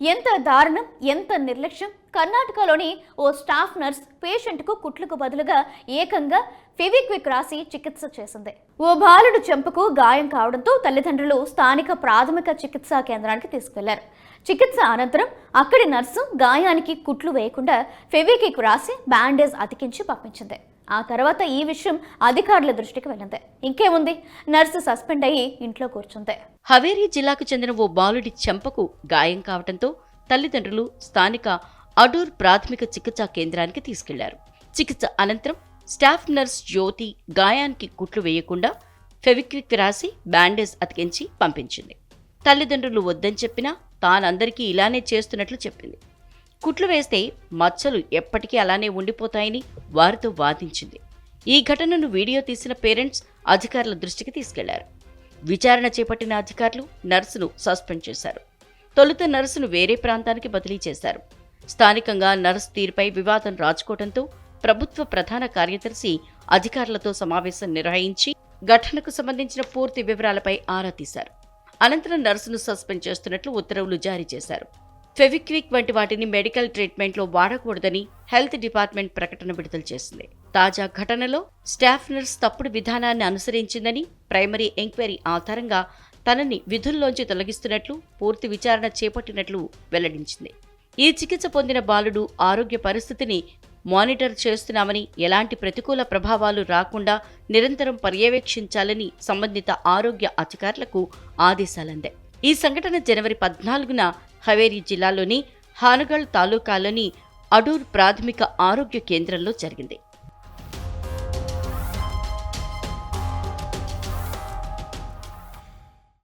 ఎంత దారుణం ఎంత నిర్లక్ష్యం. కర్ణాటకలోని ఓ స్టాఫ్ నర్స్ పేషెంట్కు కుట్లకు బదులుగా ఏకంగా ఫెవిక్విక్ రాసి చికిత్స చేసింది. ఓ బాలుడు చెంపకు గాయం కావడంతో తల్లిదండ్రులు స్థానిక ప్రాథమిక చికిత్సా కేంద్రానికి తీసుకెళ్ళారు. చికిత్స అనంతరం అక్కడి నర్సు గాయానికి కుట్లు వేయకుండా ఫెవిక్విక్ రాసి బ్యాండేజ్ అతికించి పంపించింది. ఆ తర్వాత ఈ విషయం అధికారుల దృష్టికి వెళ్ళింది. ఇంకేముంది? నర్సు సస్పెండ్ అయ్యి ఇంట్లో కూర్చుంది. హవేరీ జిల్లాకు చెందిన ఓ బాలుడి చెంపకు గాయం కావడంతో తల్లిదండ్రులు స్థానిక అడూర్ ప్రాథమిక చికిత్సా కేంద్రానికి తీసుకెళ్ళారు. చికిత్స అనంతరం స్టాఫ్ నర్స్ జ్యోతి గాయానికి కుట్లు వేయకుండా ఫెవిక్విక్ రాసి బ్యాండేజ్ అతికించి పంపించింది. తల్లిదండ్రులు వద్దని చెప్పినా తానందరికీ ఇలానే చేస్తున్నట్లు చెప్పింది. కుట్లు వేస్తే మచ్చలు ఎప్పటికీ అలానే ఉండిపోతాయని వారితో వాదించింది. ఈ ఘటనను వీడియో తీసిన పేరెంట్స్ అధికారుల దృష్టికి తీసుకెళ్ళారు. విచారణ చేపట్టిన అధికారులు నర్సును సస్పెండ్ చేశారు. తొలుత నర్సును వేరే ప్రాంతానికి బదిలీ చేశారు. స్థానికంగా నర్సు తీరుపై వివాదం రాజుకోవడంతో ప్రభుత్వ ప్రధాన కార్యదర్శి అధికారులతో సమావేశం నిర్వహించి ఘటనకు సంబంధించిన పూర్తి వివరాలపై ఆరా తీశారు. అనంతరం నర్సును సస్పెండ్ చేస్తున్నట్లు ఉత్తర్వులు జారీ చేశారు. ఫెవిక్విక్ వంటి వాటిని మెడికల్ ట్రీట్మెంట్లో వాడకూడదని హెల్త్ డిపార్ట్మెంట్ ప్రకటన విడుదల చేసింది. తాజా ఘటనలో స్టాఫ్ నర్స్ తప్పుడు విధానాన్ని అనుసరించిందని ప్రైమరీ ఎంక్వైరీ ఆధారంగా తనని విధుల్లోంచి తొలగిస్తున్నట్లు పూర్తి విచారణ చేపట్టినట్లు వెల్లడించింది. ఈ చికిత్స పొందిన బాలుడు ఆరోగ్య పరిస్థితిని మానిటర్ చేస్తున్నామని ఎలాంటి ప్రతికూల ప్రభావాలు రాకుండా నిరంతరం పర్యవేక్షించాలని సంబంధిత ఆరోగ్య అధికారులకు ఆదేశాలందాయి. ఈ సంఘటన జనవరి పద్నాలుగున హవేరీ జిల్లాలోని హానగల్ తాలూకాలోని అడూర్ ప్రాథమిక ఆరోగ్య కేంద్రంలో జరిగింది.